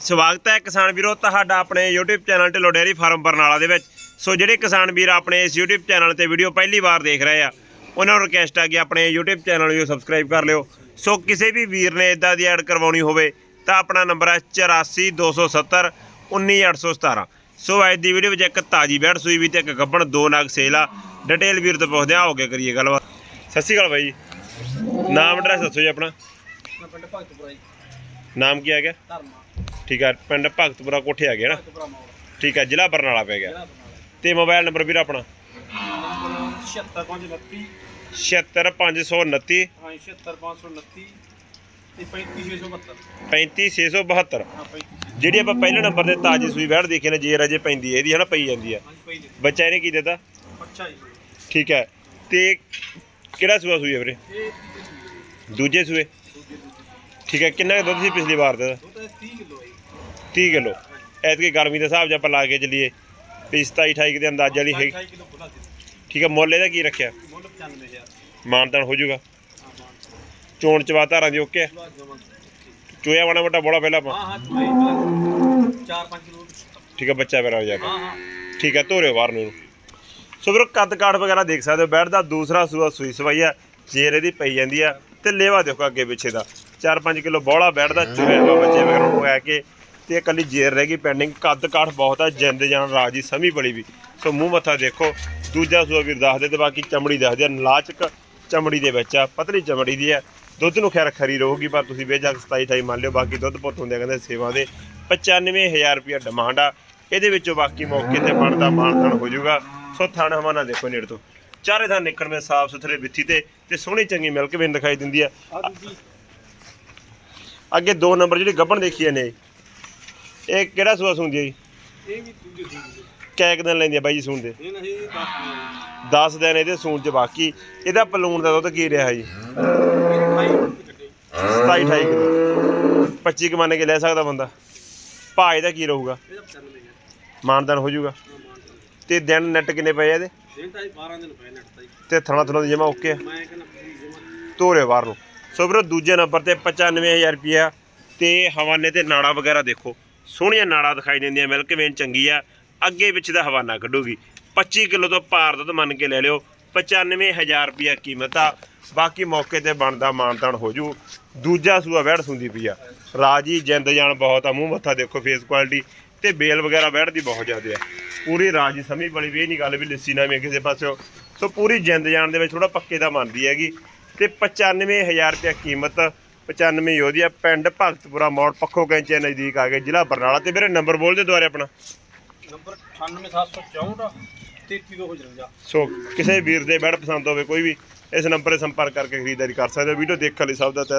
ਸਵਾਗਤ ਹੈ ਕਿਸਾਨ ਵੀਰੋ ਤੁਹਾਡਾ ਆਪਣੇ YouTube channel Dhillon dairy farm Barnala ਦੇ ਵਿੱਚ। ਸੋ ਜਿਹੜੇ ਕਿਸਾਨ ਵੀਰ ਆਪਣੇ ਇਸ YouTube ਚੈਨਲ ਤੇ ਵੀਡੀਓ ਪਹਿਲੀ ਵਾਰ ਦੇਖ ਰਹੇ ਆ ਉਹਨਾਂ ਨੂੰ ਰਿਕਵੈਸਟ ਆ ਕਿ ਆਪਣੇ YouTube ਚੈਨਲ ਨੂੰ ਸਬਸਕ੍ਰਾਈਬ ਕਰ ਲਿਓ। ਸੋ ਕਿਸੇ ਵੀ ਵੀਰ ਨੇ ਇਦਾਂ ਦੀ ਐਡ ਕਰਵਾਉਣੀ ਹੋਵੇ ਤਾਂ ਆਪਣਾ ਨੰਬਰ ਹੈ 84270 19817 ਸੋ ਅੱਜ ਦੀ ਵੀਡੀਓ ਵਿੱਚ ਇੱਕ ਤਾਜੀ ਬੈੜ ਸੂਈ ਵੀ ਤੇ ਇੱਕ ਗੱਬਣ ਦੋ ਨਾਗ ਸੇਲ ਆ। ਡਿਟੇਲ ਵੀਰ ਤੋਂ ਪੁੱਛਦੇ ਆ ਹੋ ਕੇ ਕਰੀਏ ਗੱਲਬਾਤ। ਸਤਿ ਸ਼੍ਰੀ ਅਕਾਲ ਬਾਈ ਜੀ। ਨਾਮ ਐਡਰੈਸ ਦੱਸੋ ਜੀ ਆਪਣਾ। ਪਿੰਡ ਭਗਤਪੁਰਾ ਜੀ। ਨਾਮ ਕੀ ਹੈਗਾ ਧਰਮਾ। ਠੀਕ ਹੈ ਪਿੰਡ ਭਗਤਪੁਰਾ ਕੋਠੇ ਆ ਗਿਆ ਨਾ ਠੀਕ ਹੈ ਜ਼ਿਲ੍ਹਾ ਬਰਨਾਲਾ ਪੈ ਗਿਆ। ਤੇ ਮੋਬਾਈਲ ਨੰਬਰ ਵੀਰ ਆਪਣਾ? ਨੰਬਰ 76529 76529 ਹਾਂ 76529 ਤੇ 35672 35672 ਹਾਂ 35 ਜਿਹੜੀ ਆਪਾਂ ਪਹਿਲੇ ਨੰਬਰ ਤੇ ਤਾਜੀ ਸੂਈ ਬੈੜ ਦੇਖੇ ਨੇ ਜੇਰ ਅਜੇ ਪੈਂਦੀ ਹੈ ਇਹਦੀ ਹਨਾ ਪਈ ਜਾਂਦੀ ਆ। ਜੀ ਬੱਚਾ ਇਹਨੇ ਕੀ ਦਿੱਤਾ? ਜੀ ਠੀਕ ਹੈ। ਤੇ ਕਿਹੜਾ ਸੂਆ ਸੂਈ ਹੈ ਵੀਰੇ? ਦੂਜੇ ਸੂਏ। ਠੀਕ ਹੈ ਕਿੰਨਾ ਦੁੱਧ ਸੀ ਪਿਛਲੀ ਵਾਰ ਦਾ? ਉਹ ਤਾਂ 30 ਕਿਲੋ ਹੈ ਜੀ 30 ਕਿਲੋ। ਐਤਕੀ ਗਰਮੀ ਦੇ ਹਿਸਾਬ 'ਚ ਆਪਾਂ ਲਾ ਕੇ ਚੱਲੀਏ। ਵੀ 27 28 ਦੇ ਅੰਦਾਜ਼ਾ ਲਈ ਹੈਗੀ। 28 ਕਿਲੋ ਬੁਲਾ ਦੇ ਠੀਕ ਹੈ ਮੁੱਲ ਇਹਦਾ ਕੀ ਰੱਖਿਆ? ਮੁੱਲ 95000 ਮਾਨਤਾਨ ਹੋ ਜਾਊਗਾ। ਚੋਣ ਚਵਾ ਧਾਰਾਂ ਦੀ ਓਕੇ ਚੋਇਆ ਵਾਣਾ ਵੱਡਾ ਬੋਲਾ ਪਹਿਲਾਂ ਆਪਾਂ। ਹਾਂ ਹਾਂ ਭਾਈ ਬੁਲਾ। 4-5 ਕਿਲੋ। ਠੀਕ ਹੈ ਬੱਚਾ ਮੇਰਾ ਹੋ ਜਾ ਕੇ। ਹਾਂ ਹਾਂ। ਠੀਕ ਹੈ ਧੋਰਿਓ ਬਾਹਰ ਨੂੰ। ਸੋ ਵੀਰੋ ਕੱਦ ਕਾਠ ਵਗੈਰਾ ਦੇਖ ਸਕਦੇ ਹੋ। ਬੈਠ ਦਾ ਦੂਸਰਾ ਸੂਆ ਸੂਈ ਸਵਾਈ ਆ। ਜੇਰ ਇਹਦੀ ਪਈ ਜਾਂਦੀ ਆ। ਤੇ ਲੇਵਾ ਦੇਖੋ ਅੱਗੇ ਪਿੱਛੇ ਦਾ। 4-5 ਕਿਲੋ ਬੋਲਾ ਬੈਠ ਦਾ ਚੁਰਿਆ ਵਾ ਬੱਚੇ। ਵਗੈਰਾ ਨੂੰ ਮੰਗਾ ਕੇ ਤੇ ਇਹ ਕੱਲੀ ਜੇਰ ਰਹਿ ਗਈ ਪੈਂਡਿੰਗ ਕੱਦ ਕਾਠ ਬਹੁਤ ਆ ਜਿੰਦ ਜਾਨ ਰਾਜੀ ਸਮੀ ਬੜੀ ਵੀ। ਸੋ ਮੂੰਹ ਮੱਥਾ ਦੇਖੋ ਦੂਜਾ ਸੂਆ ਵੀਰ ਦੱਸਦੇ ਤੇ ਬਾਕੀ ਚਮੜੀ ਦੱਸਦੇ ਆ ਨਲਾਚਕ ਚਮੜੀ ਦੇ ਵਿੱਚ ਆ ਪਤਲੀ ਚਮੜੀ ਦੀ ਆ। ਦੁੱਧ ਨੂੰ ਖੈਰ ਖਰੀ ਰਹੂਗੀ ਪਰ ਤੁਸੀਂ ਵੇਜਾ 27 28 ਮੰਨ ਲਿਓ ਬਾਕੀ ਦੁੱਧ ਪੁੱਤ ਹੁੰਦੇ ਕਹਿੰਦੇ ਸੇਵਾ ਦੇ 95000 ਰੁਪਇਆ ਡਿਮਾਂਡ ਆ। ਇਹਦੇ ਵਿੱਚੋਂ ਬਾਕੀ ਮੌਕੇ ਤੇ ਬਣਦਾ ਮਾਨਤਾਨ ਹੋ ਜਾਊਗਾ। ਸੋ ਥਣ ਹਵਾਨਾ ਦੇਖੋ ਨੇੜ ਤੋਂ ਚਾਰੇ ਥਾਂ ਨਿਕਲ ਮੇ ਸਾਫ਼ ਸੁਥਰੇ ਵਿੱਥੀ ਤੇ ਤੇ ਸੋਹਣੀ ਚੰਗੀ ਮਿਲਕ ਵੀ ਦਿਖਾਈ ਦਿੰਦੀ ਆ। ਅੱਗੇ ਦੋ ਨੰਬਰ ਜਿਹੜੀ ਗੱਬਣ ਦੇਖੀ ਨੇ ਇਹ ਕਿਹੜਾ ਸੂਆ ਸੁੰਦੀ ਆ ਜੀ? ਇਹ ਵੀ ਦੂਜੀ ਦੂਜੀ ਕੈ ਕੁ ਦਿਨ ਲੈਂਦੀ ਆ ਬਾਈ ਜੀ ਸੂਣ ਦੇ? ਇਹ ਨਹੀਂ 10 ਕਿਲੋ 10 ਦਿਨ ਇਹਦੇ ਸੂਣ ਚ ਬਾਕੀ। ਇਹਦਾ ਪਲੂਣ ਦਾ ਦੁੱਧ ਕੀ ਰਿਹਾ ਜੀ? 28 ਕੱਟੇ। 27 28 ਕਿਲੋ। 25 ਕਮਾਨੇ ਕੇ ਲੈ ਸਕਦਾ ਬੰਦਾ? ਭਾਅ ਦਾ ਕੀ ਰਹੂਗਾ? ਇਹਦਾ 95000 ਮਾਨਦਾਨ ਹੋ ਜਾਊਗਾ? ਤੇ ਦਿਨ ਨੈਟ ਕਿੰਨੇ ਪਏ ਆ ਇਹਦੇ? ਦਿਨ ਤਾਂ 12 ਦਿਨ ਪਏ ਨੱਟ ਤਾਈ ਤੇ ਥਣਾ ਥਣਾ ਦੀ ਜਮਾ ਓਕੇ ਆ? ਮੈਂ ਕਹਿੰਦਾ ਪੂਰੀ ਜਮਾ ਧੋਰੇ ਬਾਹਰ ਨੂੰ। ਸੋ ਵੀਰੋ ਦੂਜੇ ਨੰਬਰ ਤੇ 95000 ਰੁਪਿਆ ਤੇ ਹਵਾਨੇ ਤੇ ਨਾੜਾ ਵਗੈਰਾ ਦੇਖੋ। ਸੋਹਣੀਆਂ ਨਾੜਾ ਦਿਖਾਈ ਦਿੰਦੀਆਂ, ਮਿਲਕ ਵੇਨ ਚੰਗੀ ਆ, ਅੱਗੇ ਪਿੱਛੇ ਦਾ ਹਵਾਨਾ ਕੱਢੂਗੀ। 25 ਕਿਲੋ ਤੋਂ ਭਾਰ ਦੁੱਧ ਮੰਨ ਕੇ ਲੈ ਲਿਓ 95000 ਰੁਪਿਆ ਕੀਮਤ ਆ, ਬਾਕੀ ਮੌਕੇ ਤੇ ਬਣਦਾ ਮਾਨਤਾਨ ਹੋ ਜੂ। ਦੂਜਾ ਸੂਆ ਵੈੜ ਸੁੰਦੀ ਪਈ ਆ। ਰਾਜੀ, ਜਿੰਦ ਜਾਨ ਬਹੁਤ ਆ, ਮੂੰਹ ਮੱਥਾ ਦੇਖੋ ਫੇਸ ਕੁਆਲਿਟੀ ਤੇ ਬੇਲ ਵਗੈਰਾ ਵੈੜ ਦੀ ਬਹੁਤ ਜ਼ਿਆਦਾ ਆ। ਪੂਰੀ ਰਾਜੀ ਸਮੀ ਵਾਲੀ ਵੀ ਇਹ ਨਹੀਂ ਗੱਲ ਵੀ ਲੱਸੀ ਨਾ ਮੇ ਕਿਸੇ ਪਾਸਿਓ। ਸੋ ਪੂਰੀ ਜਿੰਦ ਜਾਨ ਦੇ ਵਿੱਚ ਥੋੜਾ ਪੱਕੇ ਦਾ ਮੰਨਦੀ ਹੈਗੀ। ਤੇ 95000 ਰੁਪਏ ਕੀਮਤ 95 ਉਹਦੀ ਆ ਪਿੰਡ ਭਗਤਪੁਰਾ ਮੋੜ ਪੱਖੋ ਕੈਂਚੇ ਨਜ਼ਦੀਕ ਆ ਗਏ ਜ਼ਿਲ੍ਹਾ ਬਰਨਾਲਾ। ਤੇ ਮੇਰੇ ਨੰਬਰ ਬੋਲ ਦੇ ਦੁਆਰੇ ਆਪਣਾ। ਨੰਬਰ 98764 33253 ਸੋ ਕਿਸੇ ਵੀਰ ਦੇ ਬੈਡ ਪਸੰਦ ਹੋਵੇ ਕੋਈ ਵੀ ਇਸ ਨੰਬਰ 'ਤੇ ਸੰਪਰਕ ਕਰਕੇ ਖਰੀਦਦਾਰੀ ਕਰ ਸਕਦੇ ਹੋ। ਵੀਡੀਓ ਦੇਖਣ ਲਈ ਸਭ ਦਾ ਤਹਿ